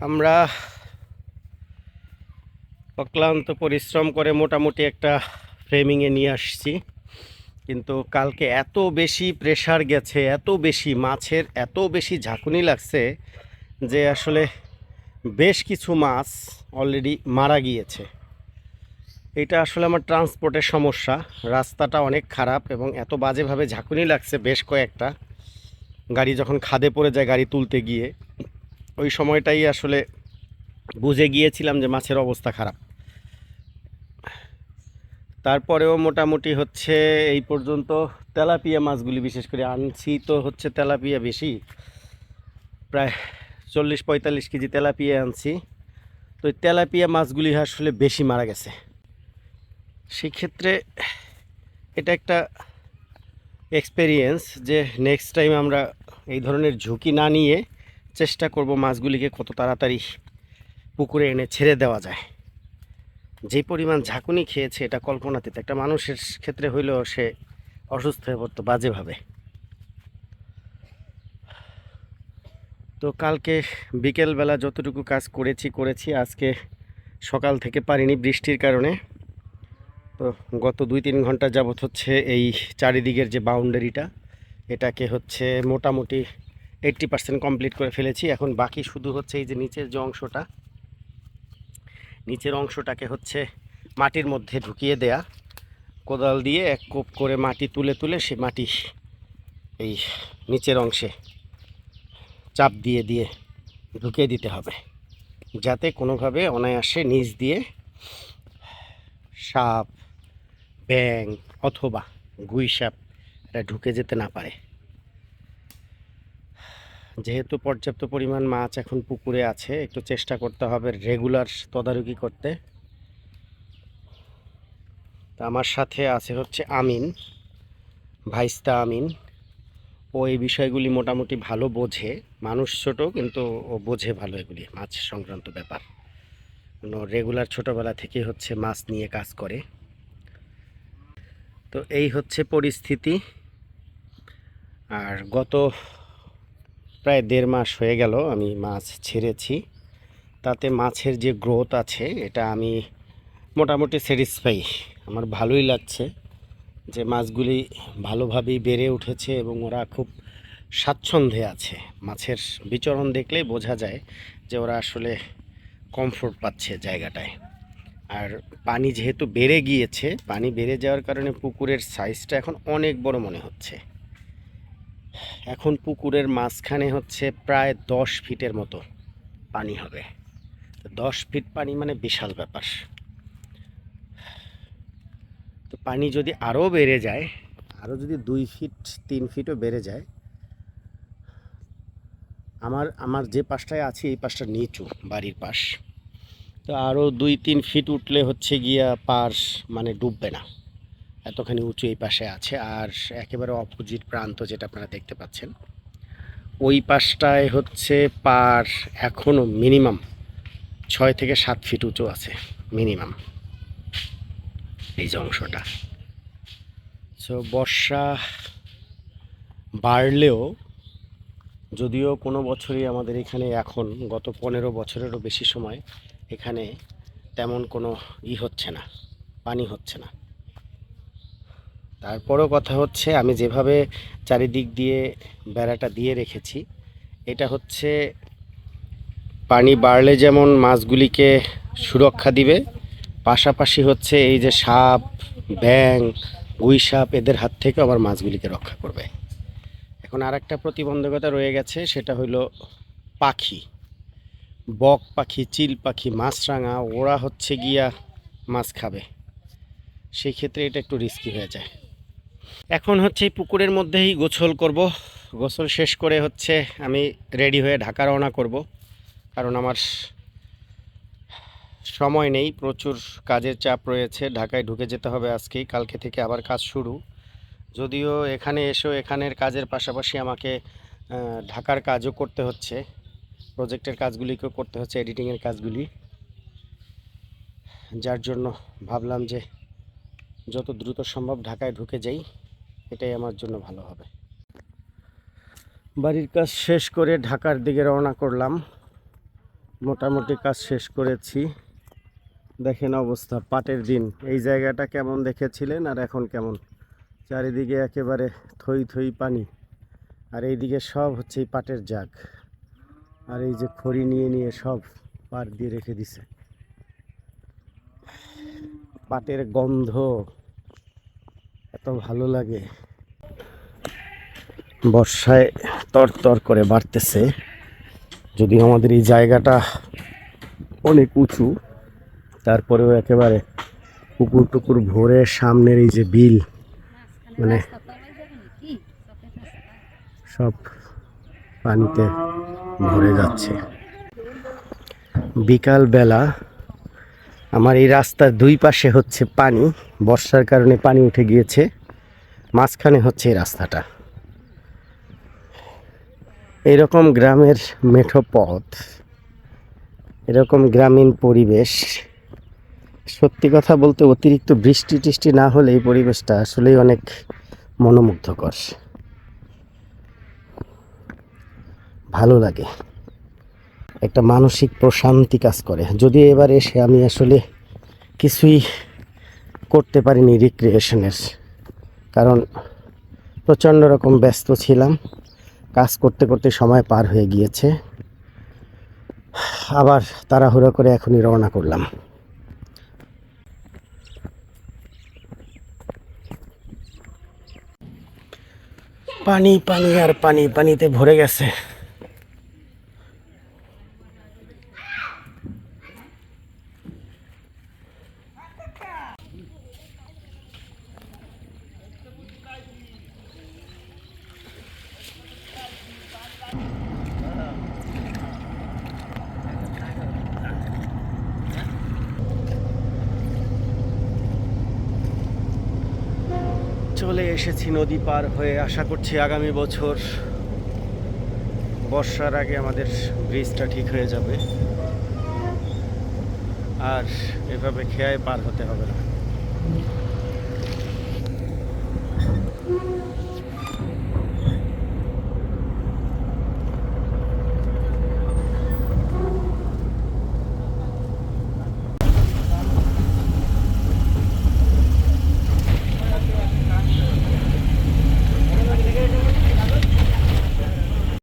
আমরা অক্লান্ত পরিশ্রম করে মোটামুটি একটা ফ্রেমিংয়ে নিয়ে আসছি। কিন্তু কালকে এত বেশি প্রেশার গেছে, এত বেশি মাছের, এত বেশি ঝাঁকুনি লাগছে যে আসলে বেশ কিছু মাছ অলরেডি মারা গিয়েছে। এটা আসলে আমার ট্রান্সপোর্টের সমস্যা। রাস্তাটা অনেক খারাপ এবং এত বাজেভাবে ঝাঁকুনি লাগছে বেশ কয়েকটা। গাড়ি যখন খাদে পড়ে যায় গাড়ি তুলতে গিয়ে। ওই সময়টাই আসলে বুঝে গিয়েছিলাম যে মাছের অবস্থা খারাপ। তারপরেও মোটামুটি হচ্ছে এই পর্যন্ত তেলাপিয়া মাছগুলি বিশেষ করে আনছি তো হচ্ছে তেলাপিয়া বেশি। প্রায় চল্লিশ পঁয়তাল্লিশ কেজি তেলাপিয়া আনছি। তো এই তেলাপিয়া মাছগুলি আসলে বেশি মারা গেছে। সেক্ষেত্রে এটা একটা এক্সপেরিয়েন্স যে নেক্সট টাইম আমরা এই ধরনের ঝুঁকি না নিয়ে চেষ্টা করব মাছগুলিকে কত তাড়াতাড়ি পুকুরে এনে ছেড়ে দেওয়া যায়। যে পরিমাণ ঝাঁকুনি খেয়েছে এটা কল্পনাতীত। একটা মানুষের ক্ষেত্রে হইলেও সে অসুস্থ হয়ে পড়তো বাজেভাবে। তো কালকে বিকেলবেলা যতটুকু কাজ করেছি করেছি, আজকে সকাল থেকে পারিনি বৃষ্টির কারণে। তো গত দুই তিন ঘণ্টা যাবত হচ্ছে এই চারিদিকের যে বাউন্ডারিটা এটাকে হচ্ছে মোটামুটি এইট্টি পার্সেন্ট কমপ্লিট করে ফেলেছি। এখন বাকি শুধু হচ্ছে এই যে নিচের যে অংশটা, নিচের অংশটাকে হচ্ছে মাটির মধ্যে ঢুকিয়ে দেয়া। কোদাল দিয়ে এক কোপ করে মাটি তুলে তুলে সে মাটি এই নিচের অংশে চাপ দিয়ে দিয়ে ঢুকিয়ে দিতে হবে। যাতে কোনোভাবে অনায়াসে নিচ দিয়ে সাপ ব্যাং অথবা গুই সাপ এটা ঢুকে যেতে না পারে। যেহেতু পর্যাপ্ত পরিমাণ মাছ এখন পুকুরে আছে, একটু চেষ্টা করতে হবে রেগুলার তদারকি করতে। তা আমার সাথে আছে হচ্ছে আমিন, ভাইস্তা আমিন। ও এই বিষয়গুলি মোটামুটি ভালো বোঝে, মানুষ ছোট কিন্তু ও বোঝে ভালো এগুলি, মাছ সংক্রান্ত ব্যাপার। রেগুলার ছোটবেলা থেকে হচ্ছে মাছ নিয়ে কাজ করে। তো এই হচ্ছে পরিস্থিতি। আর গত প্রায় দেড় মাস হয়ে গেল আমি মাছ ছেড়েছি। তাতে মাছের যে গ্রোথ আছে, এটা আমি মোটামুটি স্যাটিসফাই। আমার ভালোই লাগছে যে মাছগুলি ভালোভাবেই বেড়ে উঠেছে এবং ওরা খুব স্বাচ্ছন্দ্যে আছে। মাছের বিচরণ দেখলেই বোঝা যায় যে ওরা আসলে কমফোর্ট পাচ্ছে জায়গাটায়। আর পানি যেহেতু বেড়ে গিয়েছে, পানি বেড়ে যাওয়ার কারণে পুকুরের সাইজটা এখন অনেক বড় মনে হচ্ছে। এখন পুকুরের মাঝখানে হচ্ছে প্রায় দশ ফিটের মতো পানি হবে। দশ ফিট পানি মানে বিশাল ব্যাপার। তো পানি যদি আরও বেড়ে যায়, আরও যদি দুই ফিট, তিন ফিটও বেড়ে যায়, আমার আমার যে পাশটায় আছি, এই পাশটা নিচু বাড়ির পাশ। তো আরও দুই, তিন ফিট উঠলে হচ্ছে গিয়া পাশ মানে ডুববে না। এতখানি উঁচু এই পাশে আছে আর একেবারে অপোজিট প্রান্ত যেটা আপনারা দেখতে পাচ্ছেন। ওই পাশটায় হচ্ছে পার এখনও মিনিমাম ছয় থেকে সাত ফিট উঁচু আছে, মিনিমাম। এই যে অংশটা। সো বর্ষা বাড়লেও যদিও কোনো বছরই আমাদের এখানে এখন গত পনেরো বছরেরও বেশি সময় এখানে তেমন কোনো ই হচ্ছে না, পানি হচ্ছে না। তারপরও কথা হচ্ছে, আমি যেভাবে চারিদিক দিয়ে বেড়াটা দিয়ে রেখেছি, এটা হচ্ছে পানি বাড়লে যেমন মাছগুলিকে সুরক্ষা দিবে, পাশাপাশি হচ্ছে এই যে সাপ ব্যাং গুই সাপ, এদের হাত থেকে আবার মাছগুলিকে রক্ষা করবে। এখন আর একটা প্রতিবন্ধকতা রয়ে গেছে, সেটা হলো পাখি। বক পাখি, চিল পাখি, মাছরাঙা, ওরা হচ্ছে গিয়া মাছ খাবে। সেই ক্ষেত্রে এটা একটু রিস্কি হয়ে যায়। এখন হচ্ছে পুকুরের মধ্যেই গোসল করব। গোসল শেষ করে হচ্ছে আমি রেডি হয়ে ঢাকা রওনা করব। কারণ আমার সময় নেই, প্রচুর কাজের চাপ রয়েছে। ঢাকায় ঢুকে যেতে হবে আজকেই, কালকে থেকে আবার কাজ শুরু। যদিও এখানে এসেও এখানের কাজের পাশাপাশি আমাকে ঢাকার কাজও করতে হচ্ছে। প্রজেক্টের কাজগুলিকেও করতে হচ্ছে, এডিটিংয়ের কাজগুলি। যার জন্য ভাবলাম যে যত দ্রুত সম্ভব ঢাকায় ঢুকে যাই, এটাই আমার জন্য ভালো হবে। বাড়ির কাজ শেষ করে ঢাকার দিকে রওনা করলাম। মোটামুটি কাজ শেষ করেছি। দেখেন অবস্থা, পাটের দিন। এই জায়গাটা কেমন দেখেছিলেন আর এখন কেমন? চারিদিকে একেবারে থই থই পানি। আর এইদিকে সব হচ্ছে পাটের জাগ। আর এই যে খড়ি নিয়ে নিয়ে সব পাট দিয়ে রেখে দিছে। পাটের গন্ধ। এত ভালো লাগে। বর্ষায় তর তর করে বাড়তেছে। যদি আমাদের এই জায়গাটা অনেক উঁচু, তারপরেও একেবারে পুকুর টুকুর ভরে সামনের এই যে বিল মানে সব পানিতে ভরে যাচ্ছে। বিকাল বেলা আমার এই রাস্তার দুই পাশে হচ্ছে পানি, বর্ষার কারণে পানি উঠে গিয়েছে। মাঝখানে হচ্ছে এই রাস্তাটা। এরকম গ্রামের মেঠো পথ, এরকম গ্রামীণ পরিবেশ, সত্যি কথা বলতে অতিরিক্ত বৃষ্টি টিষ্টি না হলে এই পরিবেশটা আসলেই অনেক মনোমুগ্ধকর। ভালো লাগে। একটা মানসিক প্রশান্তি কাজ করে। যদিও এবার এসে আমি আসলে কিছুই করতে পারিনি রিক্রিয়েশনের কারণ প্রচণ্ড রকম ব্যস্ত ছিলাম। কাজ করতে করতে সময় পার হয়ে গিয়েছে। আবার তাড়াহুড়ো করে এখনই রওনা করলাম। পানি পানি আর পানি, পানিতে ভরে গেছে। চলে এসেছি নদী পার হয়ে আশা করছি আগামী বছর বর্ষার আগে আমাদের ব্রিজটা ঠিক হয়ে যাবে। আর এভাবে খেয়ায় পার হতে হবে না।